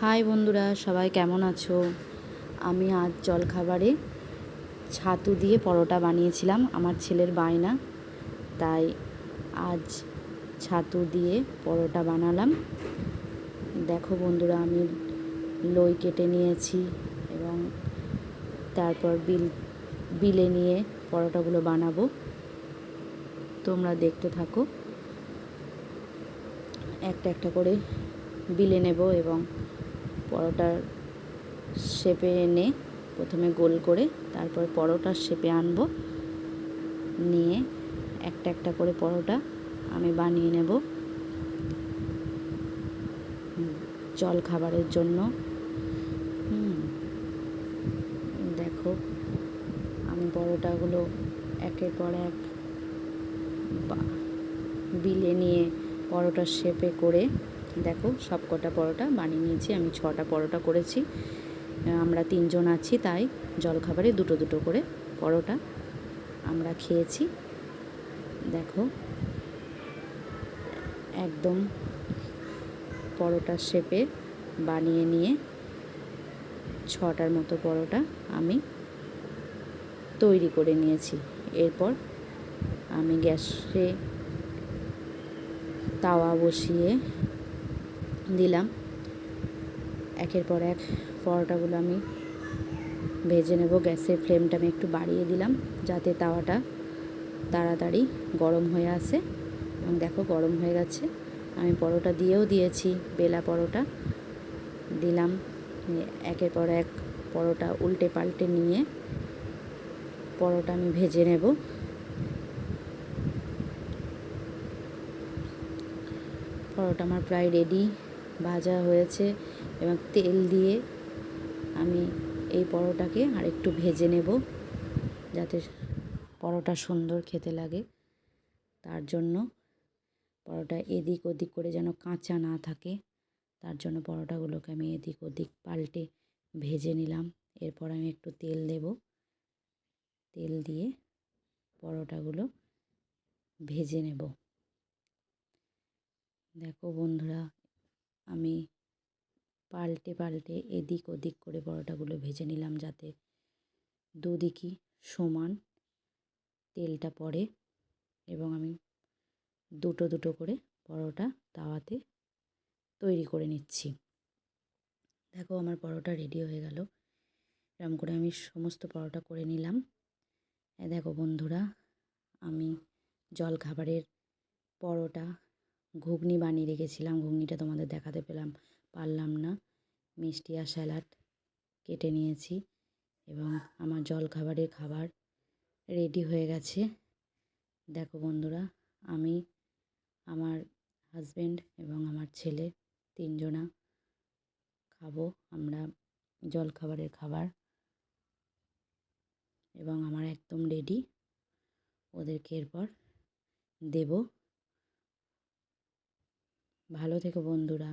High বন্ধুরা, সবাই কেমন আছো? আমি আজ জলখাবারে ছাতু দিয়ে পরোটা বানিয়েছিলাম, আমার ছেলের বায়না। তাই আজ ছাতু দিয়ে পরোটা বানালাম। দেখো বন্ধুরা, আমি লই কেটে নিয়েছি এবং তারপর বিল, বিলে নিয়ে পরোটাগুলো বানাবো। তোমরা দেখতে থাকো। একটা একটা করে বিলে নেব এবং পরোটার শেপে এনে প্রথমে গোল করে তারপর পরোটার শেপে আনব। নিয়ে একটা একটা করে পরোটা আমি বানিয়ে নেব। জল খাবারের জন্য। দেখো, আমি পরোটাগুলো একের পর এক বিলে নিয়ে পরোটার শেপে করে দেখো, সব কটা পরোটা বানিয়ে নিয়েছি, আমি ছটা পরোটা করেছি। আমরা তিনজন আছি, তাই জলখাবারে দুটো দুটো করে পরোটা আমরা খেয়েছি। দেখো, একদম পরোটার শেপে বানিয়ে নিয়ে ছটার মতো পরোটা আমি তৈরি করে নিয়েছি। এরপর আমি গ্যাসে তাওয়া বসিয়ে দিলাম। একের পর এক পরোটাগুলো আমি ভেজে নেব। গ্যাসের ফ্লেমটা আমি একটু বাড়িয়ে দিলাম যাতে তাওয়াটা তাড়াতাড়ি গরম হয়ে আসে। এবং দেখো গরম হয়ে গেছে। আমি পরোটা দিয়েও দিয়েছি, বেলা পরোটা দিলাম। একের পর এক পরোটা উল্টে পাল্টে নিয়ে পরোটা আমি ভেজে নেব। পরোটা আমার প্রায় রেডি ভাজা হয়েছে এবং তেল দিয়ে আমি এই পরোটাকে আরেকটু ভেজে নেব যাতে পরোটা সুন্দর খেতে লাগে। তার জন্য পরোটা এদিক ওদিক করে যেন কাঁচা না থাকে, তার জন্য পরোটাগুলোকে আমি এদিক ওদিক পাল্টে ভেজে নিলাম। এরপর আমি একটু তেল দেব। তেল দিয়ে পরোটাগুলো ভেজে নেব। দেখো বন্ধুরা আমি পাল্টে পাল্টে এদিক ওদিক করে পরোটাগুলো ভেজে নিলাম যাতে দুদিকই সমান তেলটা পড়ে এবং আমি দুটো দুটো করে পরোটা তাওয়াতে তৈরি করে নিচ্ছি। দেখো আমার পরোটা রেডি হয়ে গেল। এরকম করে আমি সমস্ত পরোটা করে নিলাম। দেখো বন্ধুরা, আমি জল খাবারের পরোটা ঘুগনি বানিয়ে রেখেছিলাম, ঘুগনিটা তোমাদের দেখাতে পেলাম। পারলাম না। মিষ্টি আর স্যালাড কেটে নিয়েছি এবং আমার জল খাবারের খাবার রেডি হয়ে গেছে। দেখো বন্ধুরা, আমি, আমার হাজব্যান্ড এবং আমার ছেলে তিনজনা খাব আমরা জল খাবারের খাবার এবং আমার একদম রেডি ওদেরকে এরপর দেব। ভালো থেকো বন্ধুরা